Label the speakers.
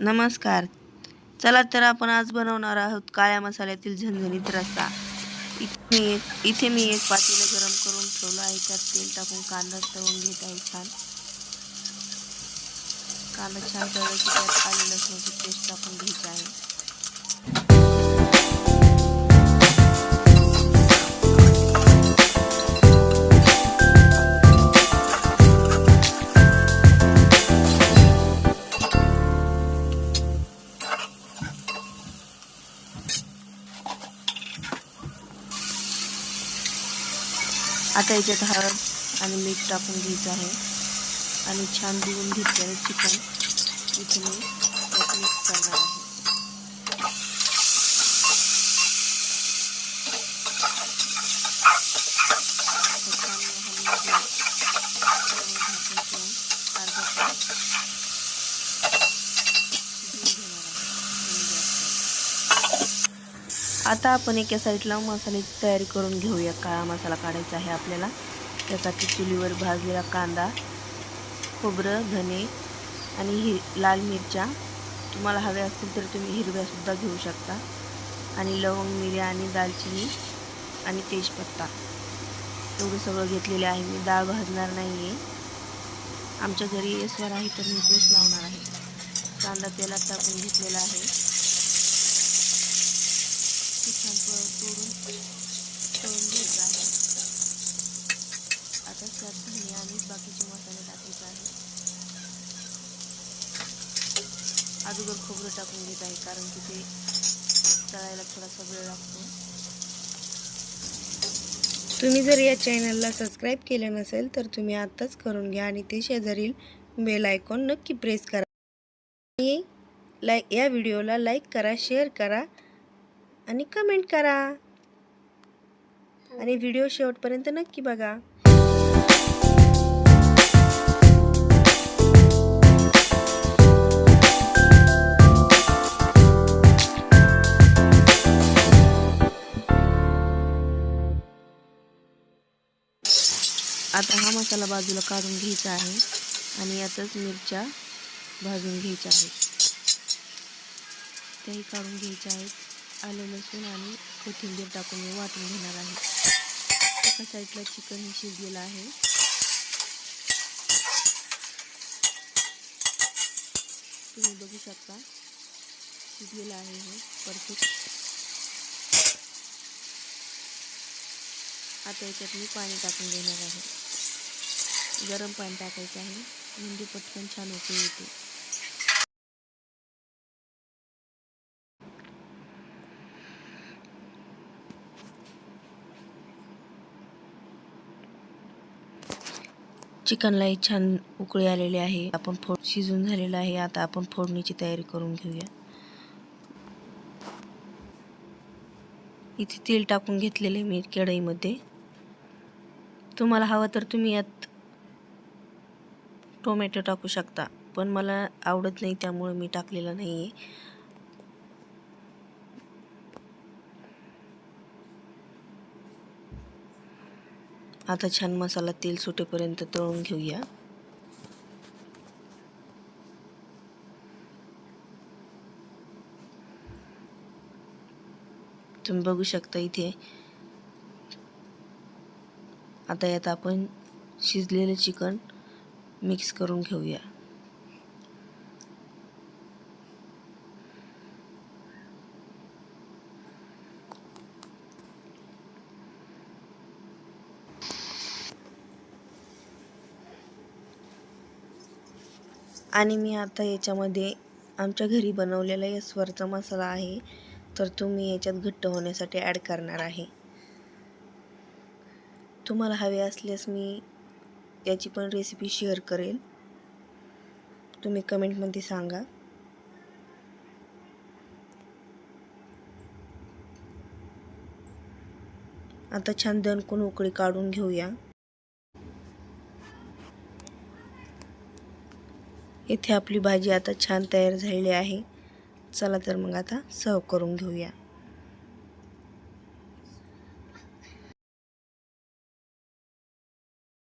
Speaker 1: नमस्कार. चला तर आपण आज बनवणार आहोत काळ्या मसाल्यातील झणझणीत रस्सा. इथे मी एक इथे मी एक पातेलं गरम करून ठेवलं आहे. त्यात तेल टाकून कांदा तळून घेत आहे छान. कांदा छान तळलं की त्यात आले लसणाची पेस्ट टाकून घ्यायची आहे. आता याच्यात हळद आणि मीठ टाकून घ्यायचं आहे. आणि छान धुवून घेतलेलं चिकन. इथे मी त्यात मिक्स करणार आहे हे छान हलवून घेऊन त्यावर झाकण ठेवून अर्धा तास शिजवून घेणार आहे कमी गॅसवर. आता आपण एका साईडला मसाल्याची तयारी करून घेऊया. काळा मसाला काढायचा आहे आपल्याला. त्यासाठी चुलीवर भाजलेला कांदा खोबरं धने आणि हि लाल मिरच्या. तुम्हाला हव्या असतील तर तुम्ही हिरव्यासुद्धा घेऊ शकता. आणि लवंग मिऱ्या आणि दालचिनी आणि तेजपत्ता. एवढं सगळं घेतलेलं आहे. मी डाळ भाजणार नाही आहे आमच्या घरी येसवर आहे तर मी तेच लावणार आहे. कांदा तेलात टाकून घेतलेला आहे. ते छान तोडून तळून घ्यायचं आहे. आता त्यात धने आणि बाकीचे मसाले टाकायचे आहे. अगोदर खोबरं टाकून घेत आहे कारण की ते तळायला थोडासा वेळ लागतो. तुम्ही जर या चॅनलला सबस्क्राईब केलं नसेल तर तुम्ही आत्ताच करून घ्या आणि ते शेजारील बेल आयकॉन नक्की प्रेस करा. आणि लाईक या व्हिडिओला लाईक करा शेअर करा. आणि कमेंट करा. आणि व्हिडिओ शेवटपर्यंत नक्की बघा. आता हा मसाला बाजूला काढून घ्यायचा आहे. आणि यातच मिरच्या भाजून घ्यायच्या आहेत. त्याही काढून घ्यायच्या आहेत. आलं लसूण आणि कोथिंबीर टाकून मी वाटून घेणार आहे. एका साईडला चिकन हे शिजलेलं आहे. तुम्ही बघू शकता शिजलेलं आहे हे परफेक्ट आता याच्यात मी पाणी टाकून देणार आहे. गरम पाणी टाकायचं आहे. म्हणजे पटकन छान उकळी येते. चिकनलाही छान उकळी आलेली आहे. आपण फोड शिजून झालेलं आहे. आता आपण फोडणीची तयारी करून घेऊया. इथे तेल टाकून घेतलेले मी कढईमध्ये तुम्हाला हवं तर तुम्ही यात टोमॅटो टाकू शकता. पण मला आवडत नाही त्यामुळे मी टाकलेलं नाही आहे आता छान मसाला तेल सुटेपर्यंत तळून घेऊया. तुम्ही बघू शकता इथे. आता यात आपण शिजलेलं चिकन मिक्स करून घेऊया. आणि मी आता याच्यामध्ये आमच्या घरी बनवलेला यस्वरचा मसाला आहे तर तो मी याच्यात घट्ट होण्यासाठी ॲड करणार आहे. तुम्हाला हवे असल्यास मी याची पण रेसिपी शेअर करेल. तुम्ही कमेंटमध्ये सांगा. आता छान दणकून उकळी काढून घेऊया. इथे आपली भाजी आता छान तयार झालेली आहे. चला तर मग आता सर्व करून घेऊया.